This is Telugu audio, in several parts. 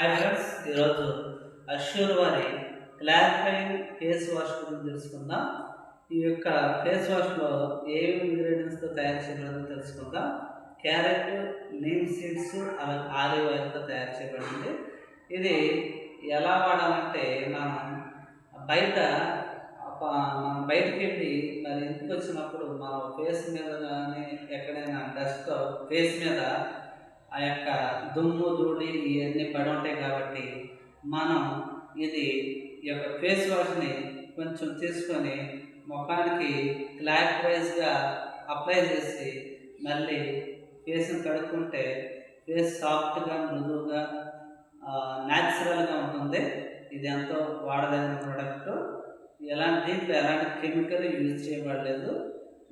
హాయ్ ఫ్రెండ్స్ ఈరోజు అష్యూర్ వారి క్లారిఫైయింగ్ ఫేస్ వాష్ గురించి తెలుసుకుందాం. ఈ యొక్క ఫేస్ వాష్లో ఏమేమి ఇంగ్రీడియంట్స్తో తయారు చేయబడిందో తెలుసుకుందాం. క్యారెట్ నీమ్ సీడ్స్ అలాగే ఆలివ్ ఆయిల్తో తయారు చేయబడింది. ఇది ఎలా వాడాలంటే మనం బయట మనం బయటికి వెళ్ళి మరి ఇంటికి వచ్చినప్పుడు మన ఫేస్ మీద కానీ ఎక్కడైనా డస్ట్ ఫేస్ మీద ఆ యొక్క దుమ్ము ధూళి ఇవన్నీ పడి ఉంటాయి కాబట్టి మనం ఇది ఈ యొక్క ఫేస్ వాష్ని కొంచెం తీసుకొని ముఖానికి క్లాక్ వైజ్గా అప్లై చేసి మళ్ళీ ఫేస్ని కడుక్కుంటే ఫేస్ సాఫ్ట్గా మృదువుగా న్యాచురల్గా ఉంటుంది. ఇది ఎంతో వాడదగిన ప్రోడక్ట్ ఎలాంటి దీంట్లో ఎలాంటి కెమికల్ యూజ్ చేయబడలేదు.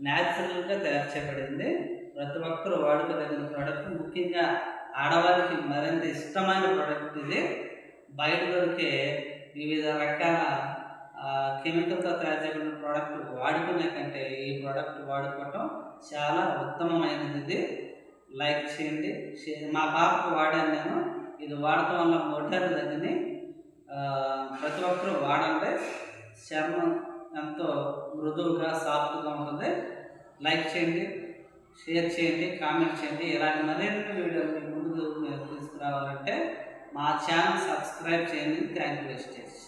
న్యాచురల్గా తయారు చేయబడింది. ప్రతి ఒక్కరు వాడుకోదగిన ప్రోడక్ట్ ముఖ్యంగా ఆడవారికి మరింత ఇష్టమైన ప్రోడక్ట్ ఇది. బయట దొరికే వివిధ రకాల కెమికల్తో తయారు చేయబడిన ప్రోడక్ట్ వాడుకునే కంటే ఈ ప్రోడక్ట్ వాడుకోవటం చాలా ఉత్తమమైనది ఇది. లైక్ చేయండి. మా పాపకు వాడాను నేను. ఇది వాడటం వల్ల మొట్టరి దగ్గరని ప్రతి ఒక్కరూ వాడండి. చర్మం ఎంతో మృదువుగా సాఫ్ట్గా ఉంటుంది. లైక్ చేయండి. షేర్ చేయండి కామెంట్ చేయండి ఇలాంటి మరిన్ని వీడియోలు మీ ముందుకు తీసుకురావాలంటే మా ఛానల్ సబ్స్క్రైబ్ చేయండి థ్యాంక్ యూ చేసి